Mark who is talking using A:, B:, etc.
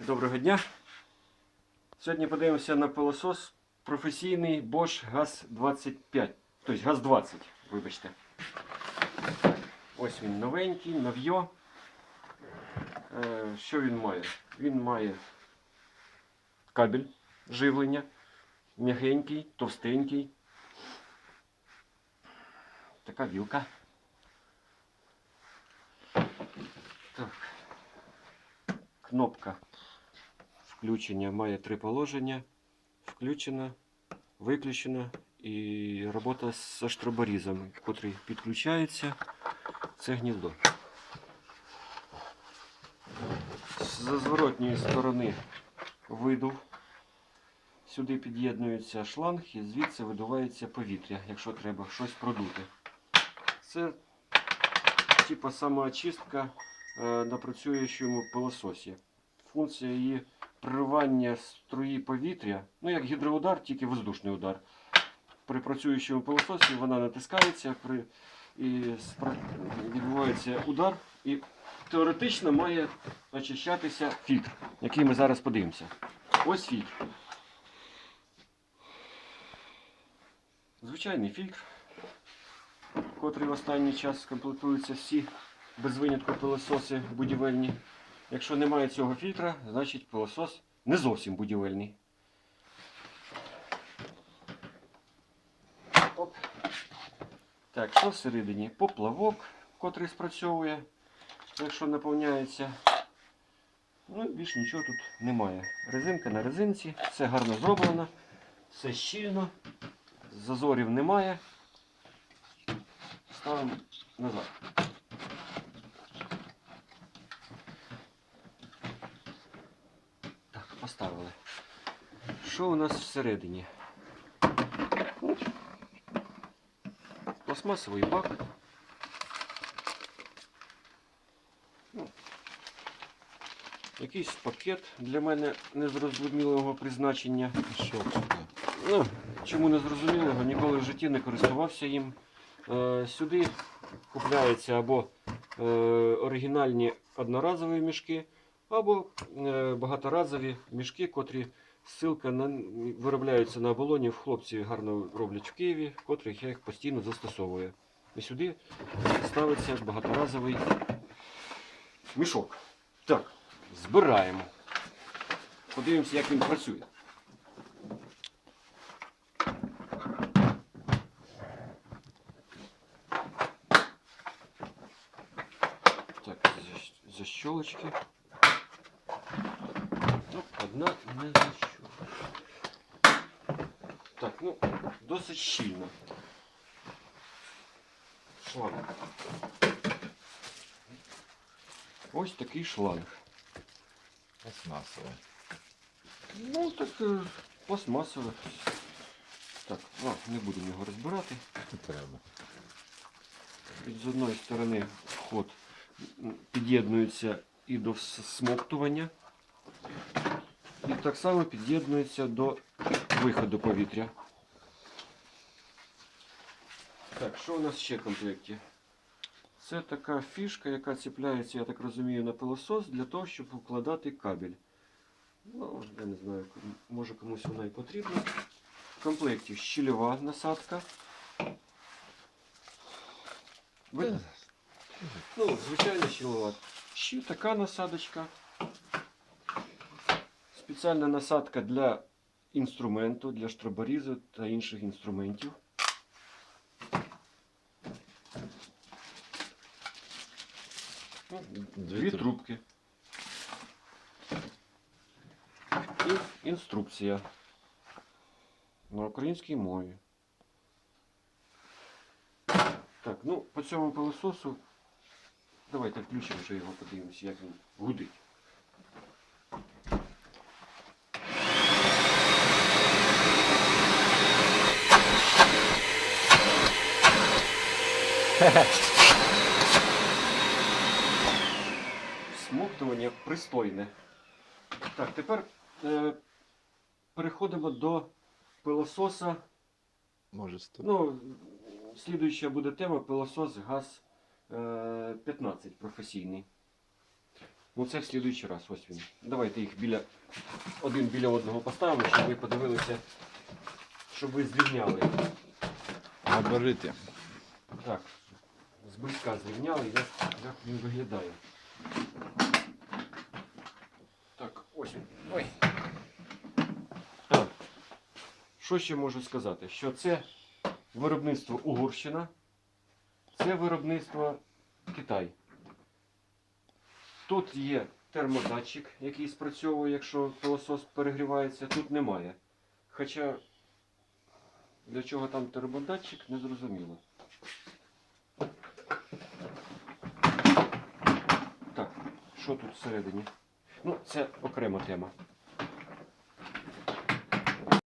A: доброго дня. Сьогодні подивимося на пилосос професійний Bosch GAZ 25. Тобто GAZ 20, вибачте. Ось він новенький, нов'йо. Е, Що він має? Він має кабель живлення, м'ягенький, товстенький. Така вілка. Так. Кнопка включення має три положення. Включена, виключена і робота з штроборізом, котрий підключається. Це гніздо. З зворотньої сторони видув. Сюди під'єднується шланг і звідси видувається повітря, якщо треба щось продути. Це типа самоочистка е, на працюючому пилососі. Функція її приривання струї повітря, ну як гідроудар, тільки воздушний удар. При працюючому пилососі вона натискається при, і спра- відбувається удар, і теоретично має очищатися фільтр, який ми зараз подивимося. Ось фільтр. Звичайний фільтр, котрий в останній час комплектуються всі без винятку пилососи будівельні. Якщо немає цього фільтра, значить пилосос не зовсім будівельний. Оп. Так, що всередині? Поплавок, котрий спрацьовує, якщо наповняється. Ну, більш нічого тут немає. Резинка на резинці, все гарно зроблено, все щільно, зазорів немає. Ставимо назад. Поставили. Що у нас всередині? Пластмасовий бак. Ну, Якийсь пакет для мене незрозумілого призначення.
B: Що таке?
A: Ну, чому не зрозумілого, ніколи в житті не користувався їм. Е, сюди купляються або е, оригінальні одноразові мішки, або е, багаторазові мішки, котрі ссилка на, виробляються на оболоні. Хлопці гарно роблять в Києві, котрих я їх постійно застосовую. І сюди ставиться багаторазовий мішок. Так, збираємо. Подивимося, як він працює. Так, защ- защелочки. Ну, одна не защелка. Так, ну, досить щільно. Шланг. Ось такий шланг.
B: Пластмасове.
A: Ну, так е, пластмасове. Так, а, не будемо його розбирати.
B: Не треба.
A: З одної сторони вход під'єднується і до смоктування, і так само під'єднується до виходу повітря. Так, що у нас ще в комплекті? Це така фішка, яка ціпляється, я так розумію, на пилосос для того, щоб укладати кабель. Ну, я не знаю, може комусь вона і потрібна. В комплекті щільова насадка. Ви- Ну, звичайно, щілова. Ще така насадочка. Спеціальна насадка для інструменту, для штроборізу та інших інструментів.
B: Дві
A: трубки. І інструкція на українській мові. Так, ну по цьому пилососу давайте включимо вже його, подивимося, як він гудить. Смоктування пристойне. Так, тепер е, переходимо до пилососа.
B: Може стоп.
A: Ну, слідуюча буде тема пилосос ГАЗ е, 15 професійний. Ну це в слідуючий раз, ось він. Давайте їх біля один біля одного поставимо, щоб ви подивилися, щоб ви зрівняли.
B: Габарити.
A: Так, зблизька зрівняли, як, як він виглядає. Так, ось він. Ой. А, що ще можу сказати? Що це виробництво Угорщина, це виробництво Китай. Тут є термодатчик, який спрацьовує, якщо пилосос перегрівається, тут немає. Хоча для чого там термодатчик, не зрозуміло. Що тут всередині? Ну, це окрема тема.